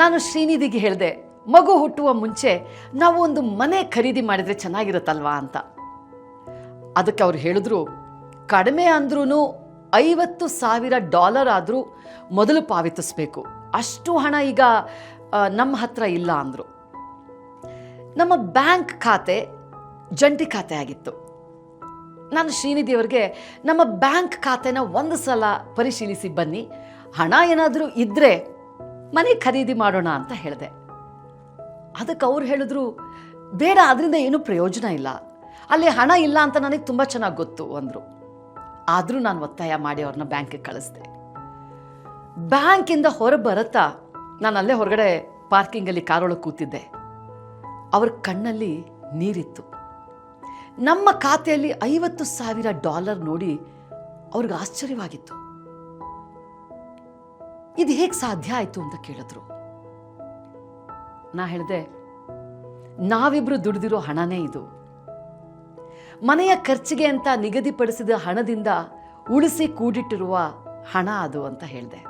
ನಾನು ಶ್ರೀನಿಧಿಗೆ ಹೇಳಿದೆ, ಮಗು ಹುಟ್ಟುವ ಮುಂಚೆ ನಾವು ಒಂದು ಮನೆ ಖರೀದಿ ಮಾಡಿದರೆ ಚೆನ್ನಾಗಿರುತ್ತಲ್ವಾ ಅಂತ. ಅದಕ್ಕೆ ಅವ್ರು ಹೇಳಿದ್ರು, ಕಡಿಮೆ ಅಂದ್ರೂ ಐವತ್ತು ಸಾವಿರ ಡಾಲರ್ ಆದರೂ ಮೊದಲು ಪಾವತಿಸಬೇಕು. ಅಷ್ಟು ಹಣ ಈಗ ನಮ್ಮ ಹತ್ರ ಇಲ್ಲ ಅಂದರು. ನಮ್ಮ ಬ್ಯಾಂಕ್ ಖಾತೆ ಜಂಟಿ ಖಾತೆ ಆಗಿತ್ತು. ನಾನು ಶ್ರೀನಿಧಿಯವ್ರಿಗೆ ನಮ್ಮ ಬ್ಯಾಂಕ್ ಖಾತೆನ ಒಂದು ಸಲ ಪರಿಶೀಲಿಸಿ ಬನ್ನಿ. ಹಣ ಏನಾದರೂ ಇದ್ದರೆ ಮನೆ ಖರೀದಿ ಮಾಡೋಣ ಅಂತ ಹೇಳಿದೆ. ಅದಕ್ಕೆ ಅವ್ರು ಹೇಳಿದ್ರು, ಬೇಡ, ಅದರಿಂದ ಏನೂ ಪ್ರಯೋಜನ ಇಲ್ಲ. ಅಲ್ಲಿ ಹಣ ಇಲ್ಲ ಅಂತ ನನಗೆ ತುಂಬ ಚೆನ್ನಾಗಿ ಗೊತ್ತು ಅಂದರು. ಆದರೂ ನಾನು ಒತ್ತಾಯ ಮಾಡಿ ಅವ್ರನ್ನ ಬ್ಯಾಂಕಿಗೆ ಕಳಿಸ್ದೆ. ಬ್ಯಾಂಕಿಂದ ಹೊರ ಬರುತ್ತಾ ನಾನು ಅಲ್ಲೇ ಹೊರಗಡೆ ಪಾರ್ಕಿಂಗಲ್ಲಿ ಕಾರೊಳಗೆ ಕೂತಿದ್ದೆ. ಅವ್ರ ಕಣ್ಣಲ್ಲಿ ನೀರಿತ್ತು. ನಮ್ಮ ಖಾತೆಯಲ್ಲಿ ಐವತ್ತು ಸಾವಿರ ಡಾಲರ್ ನೋಡಿ ಅವ್ರಿಗೆ ಆಶ್ಚರ್ಯವಾಗಿತ್ತು. ಇದು ಹೇಗೆ ಸಾಧ್ಯ ಆಯಿತು ಅಂತ ಕೇಳಿದ್ರು. ನಾ ಹೇಳಿದೆ, ನಾವಿಬ್ರು ದುಡಿದಿರೋ ಹಣನೇ ಇದು. ಮನೆಯ ಖರ್ಚಿಗೆ ಅಂತ ನಿಗದಿಪಡಿಸಿದ ಹಣದಿಂದ ಉಳಿಸಿ ಕೂಡಿಟ್ಟಿರುವ ಹಣ ಅದು ಅಂತ ಹೇಳಿದೆ.